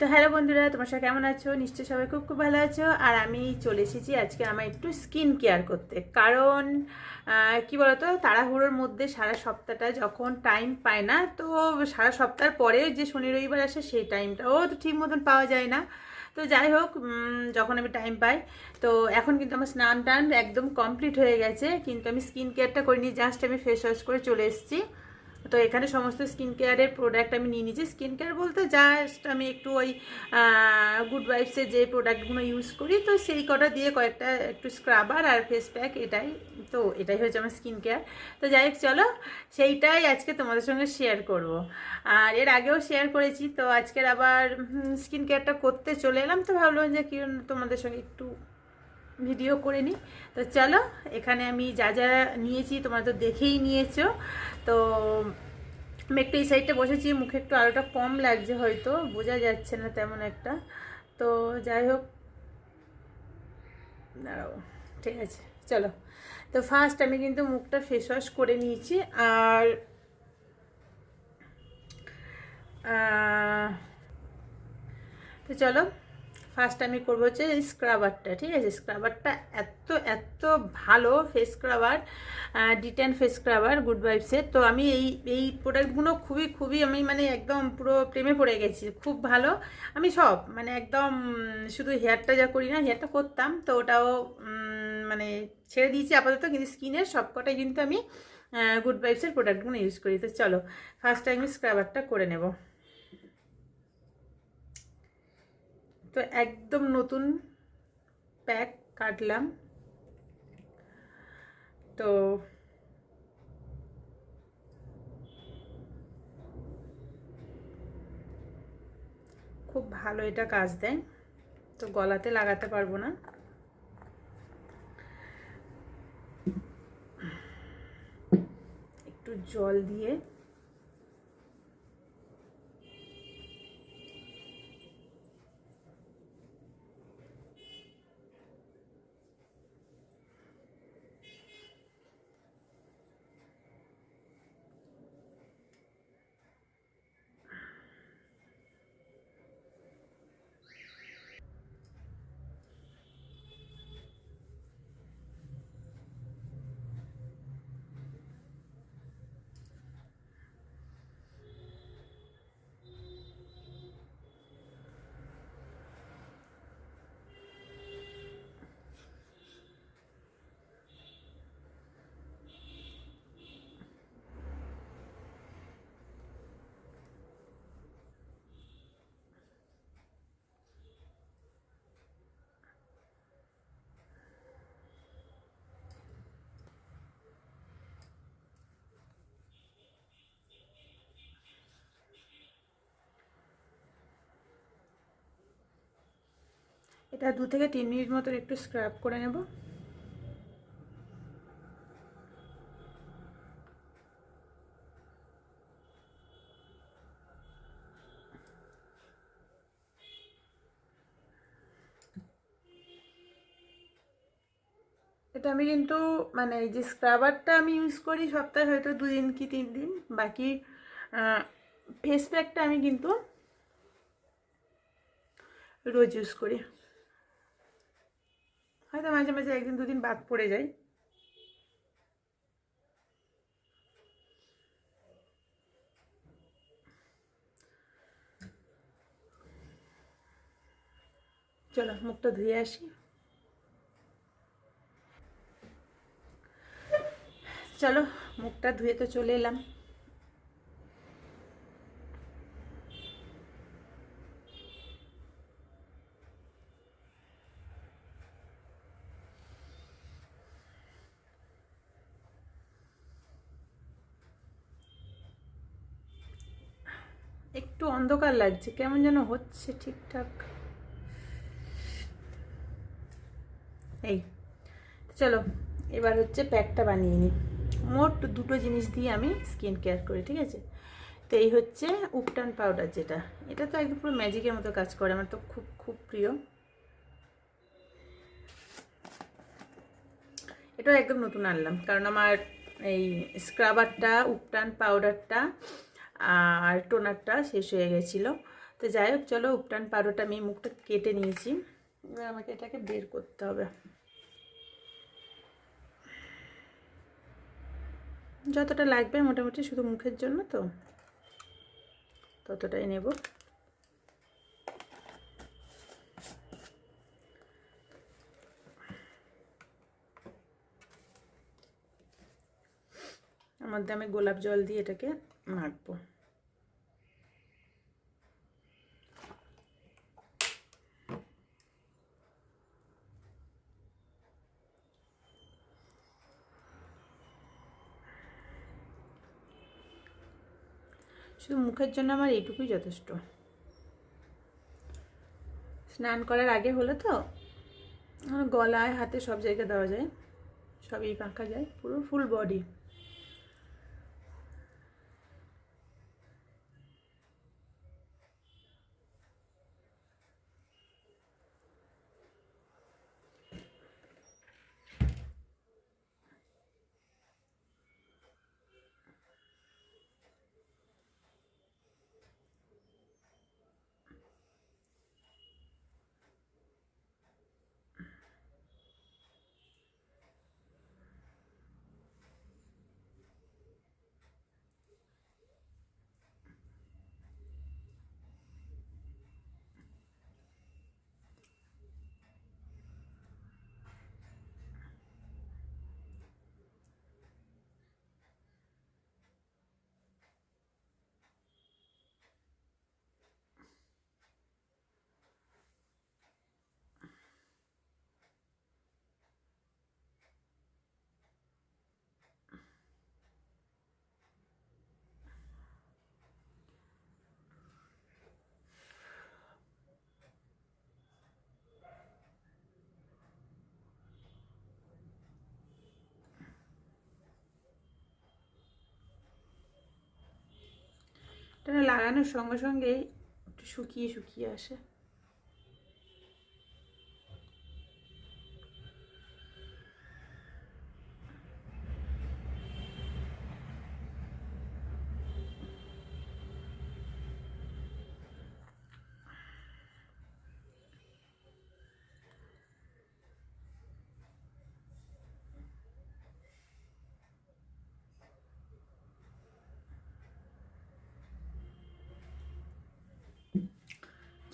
তো হ্যালো বন্ধুরা, তোমার সবাই কেমন আছো? নিশ্চয়ই সবাই খুব খুব ভালো আছো। আর আমি চলে এসেছি আজকে আমার একটু স্কিন কেয়ার করতে। কারণ কি বলতো, তাড়াহুড়োর মধ্যে সারা সপ্তাহটা যখন টাইম পায় না, তো সারা সপ্তাহের পরে যে শনি রবিবার আসে সেই টাইমটাও তো ঠিক মতন পাওয়া যায় না। তো যাই হোক যখন আমি টাইম পাই, তো এখন কিন্তু আমার স্নান টান একদম কমপ্লিট হয়ে গেছে। কিন্তু আমি স্কিন কেয়ারটা করিনি, জাস্ট আমি ফেস ওয়াশ করে চলে এসেছি। তো এখানে সমস্ত স্কিন কেয়ারের প্রোডাক্ট আমি নিয়ে নিয়েছি। স্কিন কেয়ার বলতে জাস্ট আমি একটু ওই গুড ওয়াইফসের যে প্রোডাক্টগুলো ইউজ করি, তো সেই কটা দিয়ে কয়েকটা একটু স্ক্রাবার আর ফেস প্যাক এটাই, তো এটাই হচ্ছে আমার স্কিন কেয়ার তো যাই হোক, চলো, সেইটাই আজকে তোমাদের সঙ্গে শেয়ার করব। আর এর আগেও শেয়ার করেছি, তো আজকের আবার স্কিন কেয়ারটা করতে চলে এলাম, তো ভাবলাম যে কি তোমাদের সঙ্গে একটু ভিডিও করে নিই। তো চলো, এখানে আমি যা যা নিয়েছি তোমরা তো দেখেই নিয়েছো। তো আমি একটু এই সাইডটা বসেছি, মুখে একটু আলোটা কম লাগছে হয়তো, বোঝা যাচ্ছে না তেমন একটা। তো যাই হোক, দাঁড়াও, ঠিক আছে, চলো। তো ফার্স্ট আমি কিন্তু মুখটা ফেস ওয়াশ করে নিয়েছি, আর তো চলো। ফার্স্ট আমি করব হচ্ছে স্ক্রাবারটা ঠিক আছে? স্ক্রাবারটা এত এত ভালো ফেস স্ক্রাবার ডিটেন ফেস স্ক্রাবার গুড ভাইবসের তো আমি এই এই প্রোডাক্টগুলো খুবই খুবই আমি মানে একদম পুরো প্রেমে পড়ে গেছি। খুব ভালো। আমি সব মানে একদম শুধু হেয়ারটা যা করি না হেয়ারটা করতাম। তো ওটাও মানে ছেড়ে দিয়েছি আপাতত, কিন্তু স্কিনের সবকটাই কিন্তু আমি গুড ভাইবসের প্রোডাক্টগুলো ইউজ করি। তো চলো ফার্স্ট আমি স্ক্রাবারটা করে নেব। তো একদম নতুন প্যাক কাটলাম। তো খুব ভালো এটা কাজ দেয়। তো গলাতে লাগাতে পারব না। একটু জল দিয়ে এটা দু থেকে তিন মিনিট মতো একটু স্ক্রাব করে নেব। এটা আমি কিন্তু মানে এই যে স্ক্রাবারটা আমি ইউজ করি সপ্তাহে হয়তো দুদিন কি তিন দিন, বাকি ফেস প্যাকটা আমি কিন্তু রোজ ইউজ করি। হয়তো মাঝে মাঝে একদিন দুদিন বাদ পড়ে যায় চলো, মুখটা ধুয়ে আসি। চলো, মুখটা ধুয়ে তো চলে এলাম। একটু অন্ধকার লাগছে, কেমন যেন হচ্ছে ঠিকঠাক। এই চলো, এবার হচ্ছে প্যাকটা বানিয়ে নিই। মোট দুটো জিনিস দিয়ে আমি স্কিন কেয়ার করি, ঠিক আছে? তো এই হচ্ছে উপটান পাউডার যেটা। এটা তো একদম পুরো ম্যাজিকের মতো কাজ করে, আমার তো খুব খুব প্রিয়। এটাও একদম নতুন আনলাম, কারণ আমার এই স্ক্রাবারটা উপটান পাউডারটা আর টোনারটা শেষ হয়ে গেছিল। তো যাই হোক, চলো উপটান পারোটা আমি মুখটা কেটে নিয়েছি। এবার আমাকে এটাকে বের করতে হবে। যতটা লাগবে মোটামুটি শুধু মুখের জন্য তো, ততটাই নেব। মধ্যে আমি গোলাপ জল দিয়ে এটাকে মাখবো শুধু মুখের জন্য আমার এইটুকুই যথেষ্ট। স্নান করার আগে হলে তো গলায়, হাতে সব জায়গায় দেওয়া যায়, সবই পাকা যায়, পুরো ফুল বডি এটা লাগানোর সঙ্গে সঙ্গে একটু শুকিয়ে শুকিয়ে আসে।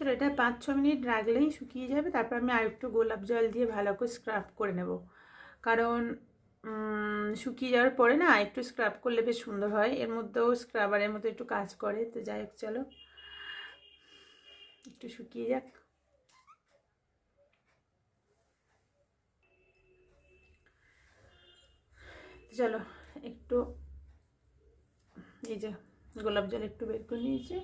চলো এটা পাঁচ, ছ মিনিট রাখলেই শুকিয়ে যাবে। তারপর আমি আর একটু গোলাপ জল দিয়ে ভালো করে স্ক্রাব করে নেব। কারণ শুকিয়ে যাওয়ার পরে না একটু স্ক্রাব করলে বেশ সুন্দর হয়। এর মধ্যেও স্ক্রাবারের মতো একটু কাজ করে। তো যাই হোক, চলো। একটু শুকিয়ে যাক। চলো, একটু, এই যে গোলাপ জল একটু বের করে নিয়েছি।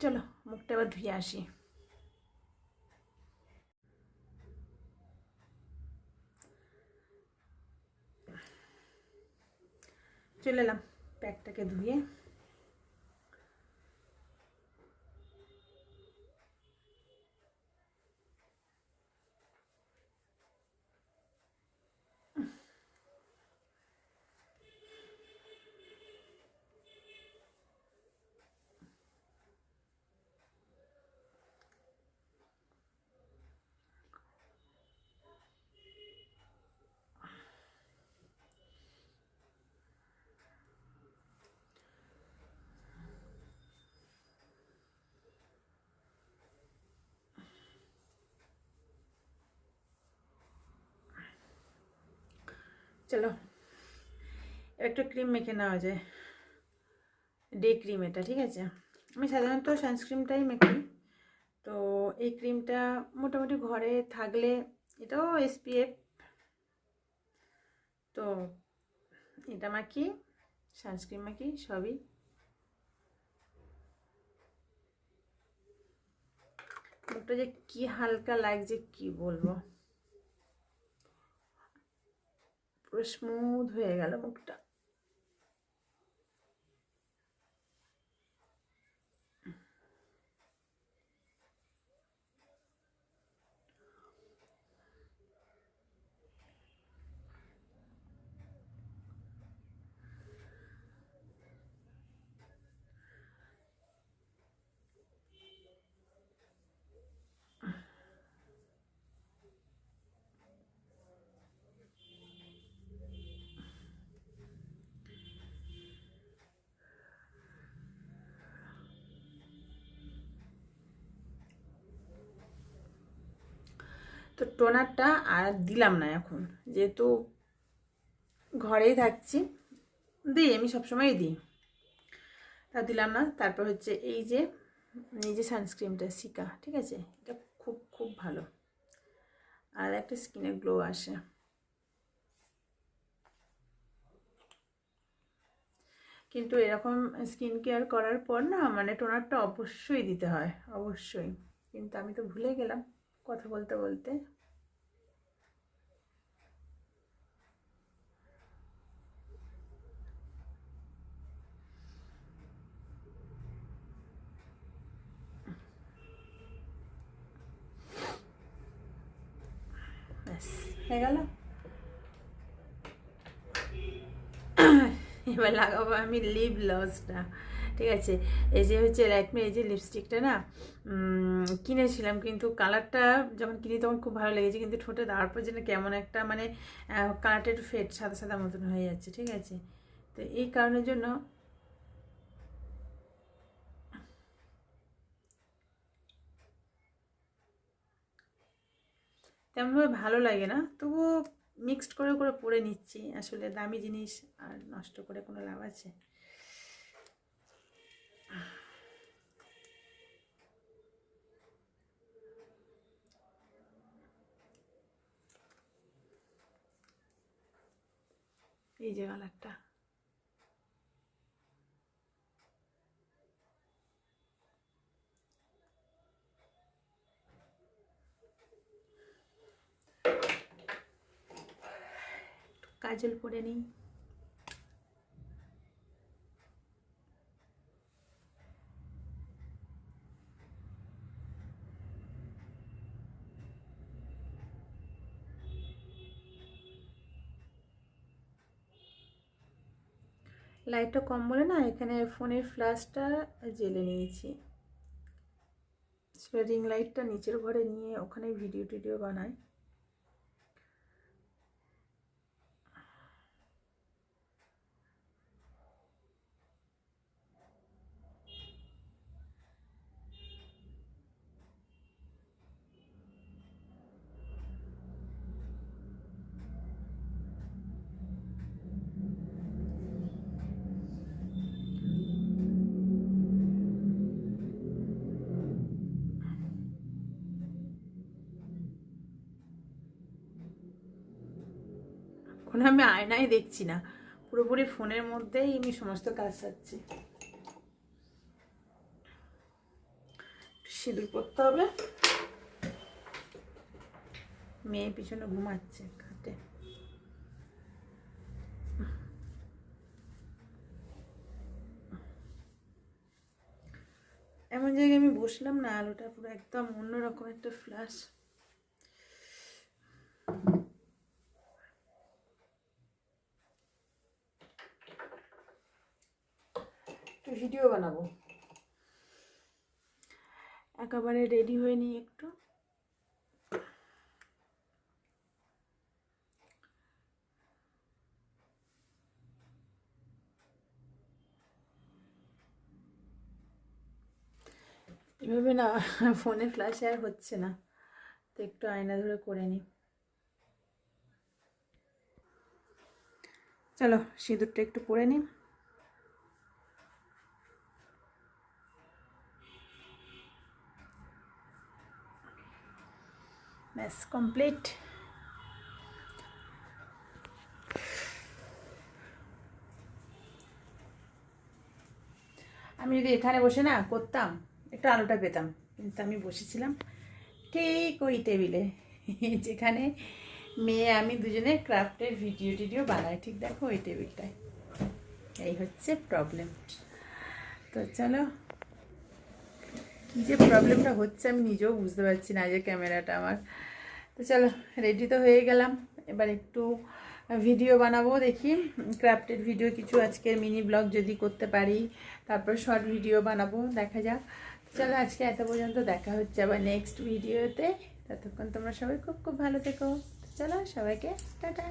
চলো মুখটা এবার ধুয়ে আসি। চলে এলাম প্যাকটাকে ধুয়ে। চলো। একটু ক্রিম মেখে নেওয়া যায়। ডে ক্রিম এটা, ঠিক আছে? আমি সাধারণত সানস্ক্রিনটাই মেখি তো এই ক্রিমটা মোটামুটি ঘরে থাকলে এটাও এসপিএফ তো এটা মাখি সানস্ক্রিন মাখি, সবই। মুখটা যে কি হালকা লাগছে, কি বলব? পুরো স্মুথ হয়ে গেল মুখটা। তো টোনারটা আর দিলাম না এখন। যেহেতু ঘরেই থাকছি, দিই, আমি সবসময়ই দিই। তা দিলাম না। তারপর হচ্ছে এই যে এই যে সানস্ক্রিনটা সিকা ঠিক আছে? এটা খুব খুব ভালো। আর একটা স্কিনে গ্লো আসে। কিন্তু এরকম স্কিন কেয়ার করার পর না মানে টোনারটা অবশ্যই দিতে হয়, অবশ্যই। কিন্তু আমি তো ভুলে গেলাম। কথা বলতে বলতে। হয়ে গেল। এবার লাগাবো আমি লিপ গ্লসটা ঠিক আছে? এই যে হচ্ছে ল্যাকমে এই যে লিপস্টিকটা না কিনেছিলাম কিন্তু কালারটা যখন কিনি তখন খুব ভালো লেগেছে, কিন্তু ঠোঁটে দেওয়ার পর যেন কেমন একটা মানে কালারটা একটু ফেট সাদা সাদা মতন হয়ে যাচ্ছে, ঠিক আছে? তো এই কারণের জন্য তেমনভাবে ভালো লাগে না, তবুও মিক্সড করে করে পরে নিচ্ছি, আসলে দামি জিনিস আর নষ্ট করে কোনো লাভ আছে। এই যে কালারটা। কাজল পরে নিই। লাইটটা কম বলে না, এখানে ফোনের ফ্ল্যাশটা জেলে নিয়েছি। রিং লাইটটা নিচের ঘরে নিয়ে ওখানে ভিডিও টিডিও বানায়। এখন আমি আয়নায় দেখছি না। পুরোপুরি ফোনের মধ্যেই আমি সমস্ত কাজ সারছি। সিঁদুর করতে হবে। মেয়ে পিছনে ঘুমাচ্ছে খাটে। এমন জায়গায় আমি বসলাম না, আলোটা পুরো একদম অন্যরকম একটা ফ্ল্যাশ ভিডিও বানাবো। একেবারে রেডি হয়ে নিই একটু। এভাবে না, ফোনে ফ্ল্যাশ আর হচ্ছে না। তো একটু আয়না ধরে করে নিই। চলো, সিঁদুরটা একটু পরে নিই। ব্যাস কমপ্লিট আমি যদি এখানে বসে না করতাম, একটু আলোটা পেতাম, কিন্তু আমি বসেছিলাম ঠিক ওই টেবিলে, যেখানে মেয়ে, আমি দুজনে ক্রাফটের ভিডিও টিডিও বানাই, ঠিক দেখো ওই টেবিলটায়। এই হচ্ছে প্রবলেম তো চলো, কী যে প্রবলেমটা হচ্ছে আমি নিজেও বুঝতে পারছি না যে ক্যামেরাটা আমার তো চলো রেডি তো হয়ে গেলাম। এবার একটু ভিডিও বানাবো, দেখি। ক্রাফটের ভিডিও কিছু আজকে মিনি ব্লগ যদি করতে পারি, তারপর শর্ট ভিডিও বানাবো, দেখা যাক। চলো, আজকে এত পর্যন্ত দেখা হচ্ছে আবার নেক্সট ভিডিওতে ততক্ষণ তোমরা সবাই খুব খুব ভালো থেকো। চলো, সবাইকে টাটা।